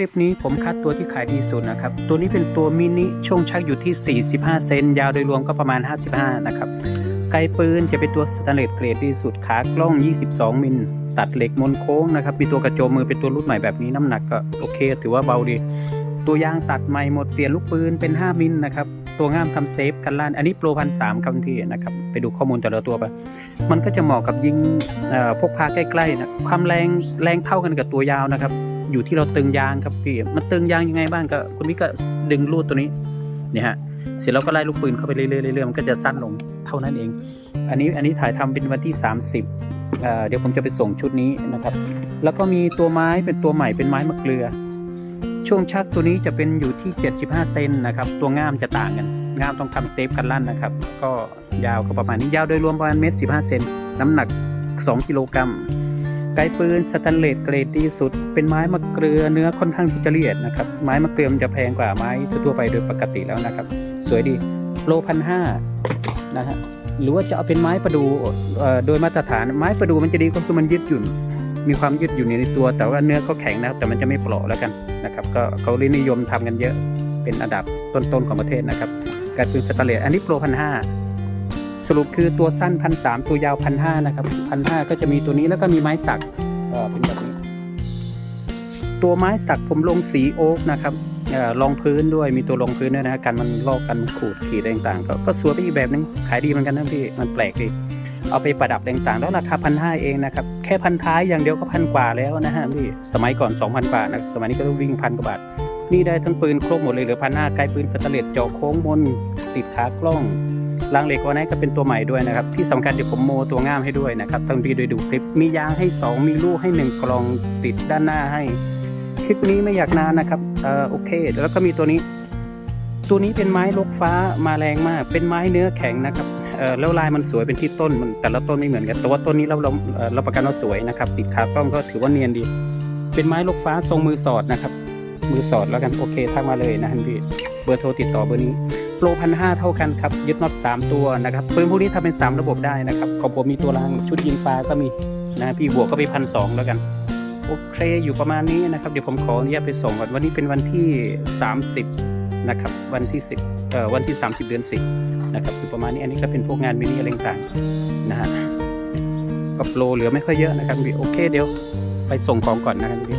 คลิปนี้ผมคัดตัวที่ขายดีสุดนะครับ ตัวนี้เป็นตัวมินิช่วงชักอยู่ที่ 45 เซน ยาวโดยรวมก็ประมาณ 55 นะครับ ไกปืนจะเป็นตัวสแตนเลสเกรดดีสุด ขากล้อง 22 มิล ตัดเหล็กมนโค้งนะครับ มีตัวกระโจมมือเป็นตัวรุ่นใหม่แบบนี้น้ำหนักก็โอเค ถือว่าเบาดี ตัวยางตัดใหม่หมดเปลี่ยนลูกปืนเป็น 5 มิลนะครับ ตัวง่ามทำเซฟกันลั่น อันนี้โปรพันสามครับพี่นะครับ ไปดูข้อมูลแต่ละตัวไป มันก็จะเหมาะกับยิงพกพาใกล้ๆนะ ความแรงแรงเท่ากันกับตัวยาวนะครับ อยู่ที่เราตึงยางครับพี่มันตึงยางยังไงบ้างก็คุณวิก็ดึงรูดตัวนี้เนี่ยฮะเสร็จแล้วก็ไล่ลูกปืนเข้าไปเรื่อยๆเรื่อยๆมันก็จะสั้นลงเท่านั้นเอง อันนี้อันนี้ถ่ายทำเป็นวันที่ 30เอ่อเดี๋ยวผมจะไปส่งชุดนี้นะครับ แล้วก็มีตัวไม้เป็นตัวใหม่เป็นไม้มะเกลือ ช่วงชักตัวนี้จะเป็นอยู่ที่ 75 เซนนะครับ ตัวง่ามจะต่างกัน ง่ามต้องทำเซฟกันลั่นนะครับ ก็ยาวก็ประมาณนี้ยาวโดยรวมประมาณเมตร15เซนน้ำหนัก 2 กิโลกรัม ไกปืนสแตนเลสเกรดดีสุด เป็นไม้มะเกลือเนื้อค่อนข้างที่จะละเอียดนะครับ ไม้มะเกลือมันจะแพงกว่าไม้ทั่วไปโดยปกติแล้วนะครับ สวยดีโลพันห้านะฮะหรือว่าจะเอาเป็นไม้ประดูโดยมาตรฐานไม้ประดูมันจะดีก็คือมันยืดหยุ่น มีความยืดหยุ่นในตัว แต่ว่าเนื้อก็แข็งนะครับแต่มันจะไม่เปราะแล้วกันนะครับ ก็เขาเรียกนิยมทำกันเยอะเป็นอันดับต้นๆของประเทศนะครับการปืนสแตนเลสอันนี้โปรพันห้า สรุปคือตัวสั้นพันสามตัวยาวพันห้านะครับพันห้าก็จะมีตัวนี้แล้วก็มีไม้สักเอ่อเป็นแบบนี้ตัวไม้สักผมลงสีโอ๊กนะครับเอ่อรองพื้นด้วยมีตัวรองพื้นด้วยนะฮะกันมันลอกกันขูดขีดอะไรต่างๆ ก็ก็สวยไปอีกแบบนึงขายดีเหมือนกันนะพี่มันแปลกดีเอาไปประดับอะไรต่างๆ แล้วราคาพันห้าเองนะครับแค่พันท้ายอย่างเดียวก็พันกว่าแล้วนะฮะพี่สมัยก่อน 2,000 บาทนะสมัยนี้ก็ต้องวิ่งพันกว่าบาทนี่ได้ทั้งปืนครบหมดเลยเหลือพันห้าไกลปืนสแตนเลสเจาะโค้งบนติดขากล้อง รางเหล็กวันนี้ก็เป็นตัวใหม่ด้วยนะครับ ที่สำคัญเดี๋ยวผมโมตัวง่ามให้ด้วยนะครับทั้งพี่โดยดูคลิป มียางให้ 2 มีลูกให้ 1 กล่องติดด้านหน้าให้ คลิปนี้ไม่อยากนานนะครับเออโอเค แล้วก็มีตัวนี้ ตัวนี้เป็นไม้ลกฟ้ามาแรงมาก เป็นไม้เนื้อแข็งนะครับเออแล้วลายมันสวยเป็นที่ต้นมันแต่ละต้นไม่เหมือนกันแต่ว่าต้นนี้เราเราเอ่อเราประกันว่าสวยนะครับ ติดขากล้องก็ถือว่าเนียนดี เป็นไม้ลกฟ้าทรงมือสอดนะครับ มือสอดแล้วกันโอเคทักมาเลยนะฮันพี่เบอร์โทรติดต่อเบอร์นี้ โปรพันห้าเท่ากันครับยึดน็อตสามตัวนะครับปืนพวกนี้ทำเป็นสามระบบได้นะครับของผมมีตัวรางชุดยิงปลาก็มีนะพี่บวกก็ไปพันสองแล้วกันโอเคอยู่ประมาณนี้นะครับเดี๋ยวผมขออนุญาตไปส่งก่อนวันนี้เป็นวันที่ 30นะครับวันที่ 10เอ่อวันที่ 30 เดือน 10นะครับอยู่ประมาณนี้อันนี้ก็เป็นพวกงานมินิอะไรต่างๆนะฮะก็โปรเหลือไม่ค่อยเยอะนะครับพี่โอเคเดี๋ยวไปส่งของก่อนนะครับพี่